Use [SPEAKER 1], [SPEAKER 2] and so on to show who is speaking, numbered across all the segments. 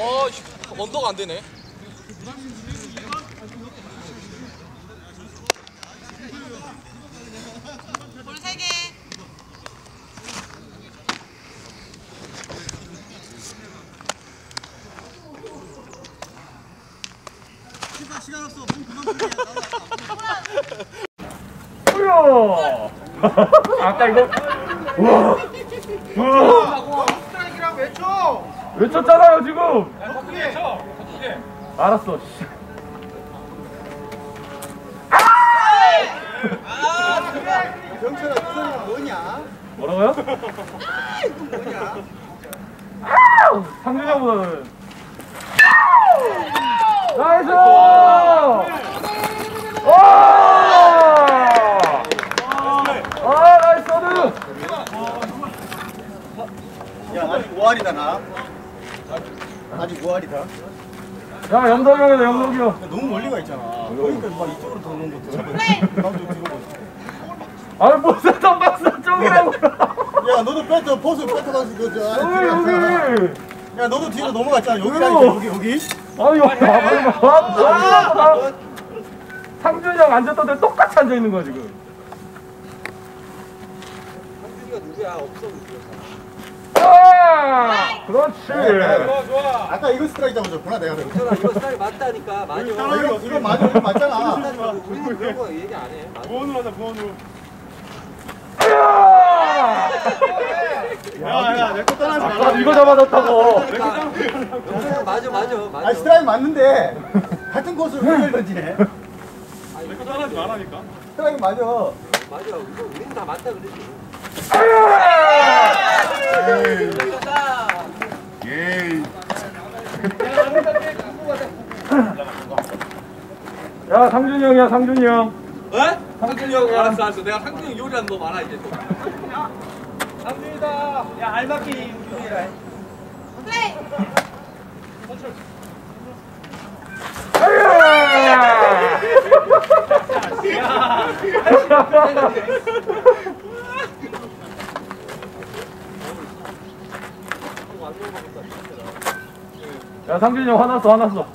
[SPEAKER 1] 어, 씨, 언더가 안 되네.
[SPEAKER 2] 볼 3개.
[SPEAKER 3] 뿌려! 아까 이거 우와 우와
[SPEAKER 4] 스트라이크라고
[SPEAKER 3] 외쳤잖아요 지금
[SPEAKER 4] 바꾸게!
[SPEAKER 3] 알았어 씨.
[SPEAKER 4] 병철아, 그 소리가 뭐냐?
[SPEAKER 3] 뭐라고요?
[SPEAKER 4] 뭐냐?
[SPEAKER 3] 상준형보다는 나이스! 와! 아 나이스 서드!
[SPEAKER 4] 야, 아직 5할이다, 나. 아직 5할이다.
[SPEAKER 3] 야 형이다 영덕이 형
[SPEAKER 4] 너무 멀리 가 있잖아. 그러니까 막 이쪽으로 도는 것도 참. 나도 들어보고.
[SPEAKER 3] 아니 무슨 덤박스 쪽이라고
[SPEAKER 4] 야, 너도 뺐어. 포스 뺐어가지고 그, 저, 안에
[SPEAKER 3] 여기. 여기
[SPEAKER 4] 야, 너도 뒤로 넘어갔잖아. 여기라니까, 여기, 여기.
[SPEAKER 3] 아니 여기 봐봐 상준이 형 앉았던 데 똑같이 앉아 있는 거야 지금
[SPEAKER 1] 상준이가 누구야? 없어,
[SPEAKER 3] 아 그렇지
[SPEAKER 4] 아까 이거 스트라이크 잡아줬구나, 내가. 그랬어.
[SPEAKER 1] 이거 스타일 맞다니까. 맞아.
[SPEAKER 4] 아, 이거, 이거 맞아, 이거 맞잖아.
[SPEAKER 1] 우리는 그런 거 얘기 안 해. 맞아.
[SPEAKER 4] 야, 야, 내거 떠나지
[SPEAKER 3] 아
[SPEAKER 4] 마라.
[SPEAKER 3] 이거 잡아줬다고
[SPEAKER 1] 영준이 맞아, 맞아. 맞아.
[SPEAKER 4] 아, 스트라이크 맞는데, 같은 코스로 공을 던지네. 스트라이크 맞아.
[SPEAKER 1] 맞아. 이거 우리는 다 맞다 그랬지.
[SPEAKER 3] 야 상준이 형이야 상준이 형
[SPEAKER 1] 에? 상준이 형 알았어, 알았어. 내가 상준이 형 요리하는 거 많아 이제 또. 상준이다. 야 알맞기 준비해라.
[SPEAKER 2] 플레이.
[SPEAKER 3] 야 상준이 형 화났어 화났어.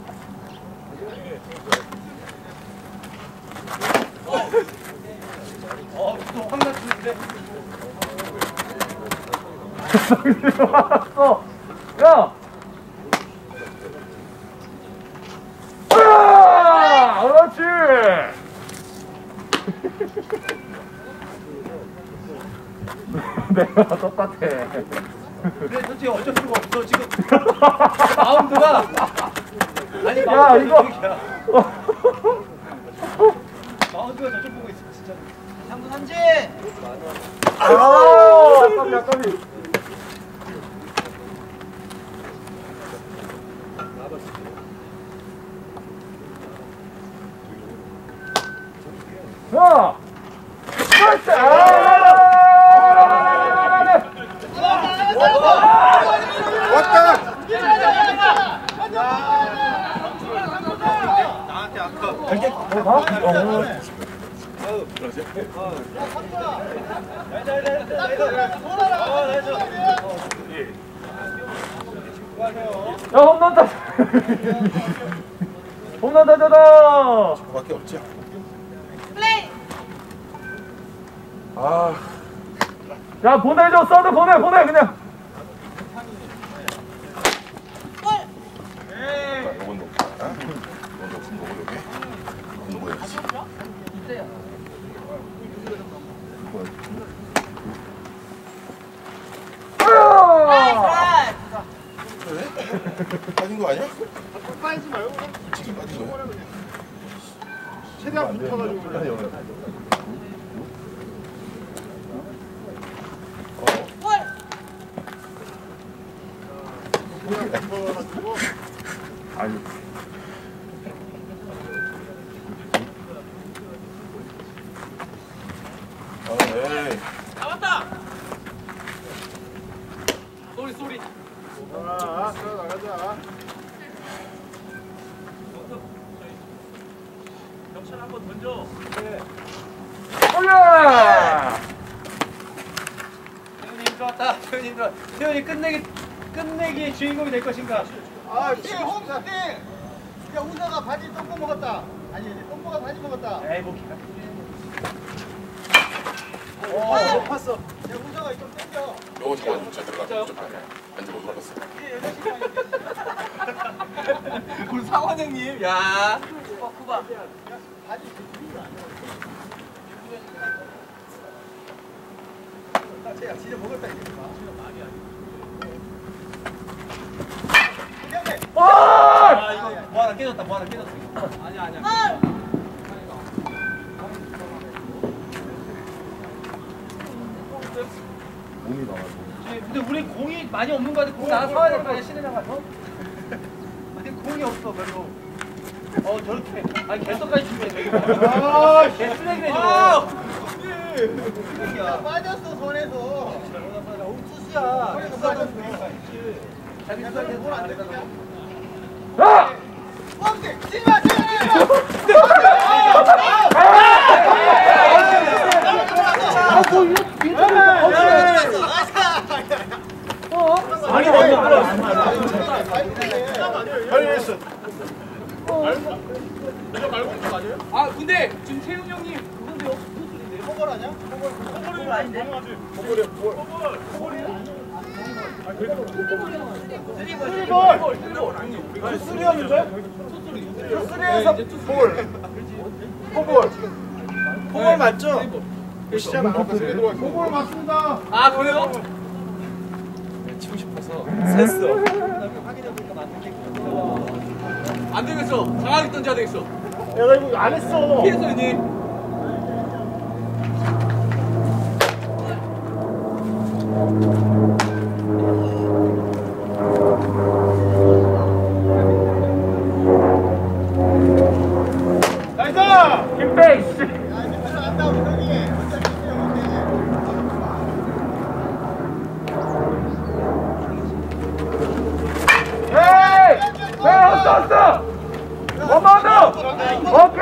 [SPEAKER 3] 상준이 형 화났어. 야! 그렇지! 내가 똑같아
[SPEAKER 4] 근데 솔직히 어쩔 수가 없어, 지금.
[SPEAKER 1] 마운드가 아니
[SPEAKER 3] 야
[SPEAKER 1] 마운드가
[SPEAKER 3] 이거
[SPEAKER 1] 저쪽이야.
[SPEAKER 4] 마운드가 저쪽 보고 있어, 진짜.
[SPEAKER 2] 장구 삼진.
[SPEAKER 3] 아 아깝이 아깝이 야 그렇지 아
[SPEAKER 4] 왔다!
[SPEAKER 3] 어, 봐? 어, 야 홈런 타 홈런 타자다
[SPEAKER 4] 밖에 없지.
[SPEAKER 2] 플레이.
[SPEAKER 4] 아,
[SPEAKER 3] 야 보내줘 써도 보내 보내 그냥
[SPEAKER 2] 볼.
[SPEAKER 5] 이건 높아. 이건 높은 거고 여기 공부해야지.
[SPEAKER 3] 으아!
[SPEAKER 5] 빠진 거 아니야? 빠지지 말고. 지금 빠진 거야?
[SPEAKER 4] 최대한 붙어가지고.
[SPEAKER 2] 볼.
[SPEAKER 3] 아니
[SPEAKER 5] 아, 에이.
[SPEAKER 1] 잡았다. 소리 소리.
[SPEAKER 4] 아, 나가자.
[SPEAKER 3] 올려
[SPEAKER 1] 태훈이 힘들었다. 태훈이 힘들어. 태훈이 끝내기 끝내기의 주인공이 될 것인가?
[SPEAKER 4] 아, 띵, 홈, 띵. 야, 우서가 바지 똥꼬 먹었다. 아니, 똥꼬가 바지 먹었다.
[SPEAKER 3] 에이 뭐 기가.
[SPEAKER 4] 어, 높았어. 야, 우서가 좀
[SPEAKER 5] 요거 잡아줘. 자, 들어가. 좀 앉아 못 들어갔어.
[SPEAKER 1] 우리 상원 형님. 야.
[SPEAKER 4] 야, 진짜 먹었다, 이제.
[SPEAKER 3] 와!
[SPEAKER 1] 뭐 하나 깨졌다. 뭐 하나 깨졌어. 아니야 아니야.
[SPEAKER 2] 골!
[SPEAKER 1] 근데 우리 공이 많이 없는 거 같아. 공 나가 사와야 되는 거 아니야? 신혜랑 가서? 아니 공이 없어 별로. 어 저렇게. 아니 개떡까지 준비해. 아, 개 쓰레기네 저거.
[SPEAKER 4] 야, 빠졌어, 손에서.
[SPEAKER 1] 옥수수야.
[SPEAKER 4] 손에서 빠졌어.
[SPEAKER 1] 자기
[SPEAKER 4] 너는 뭘안 되냐?
[SPEAKER 3] 아!
[SPEAKER 4] 뻥대! 찔마!
[SPEAKER 3] 아니
[SPEAKER 1] 아 근데 지금 세훈 형님 그건데요.
[SPEAKER 4] 허벌 아냐?
[SPEAKER 1] 투수리에서 볼. 포볼. 포볼 맞죠? 시작
[SPEAKER 4] 허벌 맞습니다.
[SPEAKER 1] 아 그래요? 치고 싶어서 셌어. 안 되겠어. 강하게 던져야 되겠어.
[SPEAKER 3] 야 나 이거 안 했어.
[SPEAKER 1] 피해서
[SPEAKER 3] 씨.
[SPEAKER 4] 야, 이제 우리 형이. 혼자
[SPEAKER 3] 에이! 에이 왔어 왔어. Ok.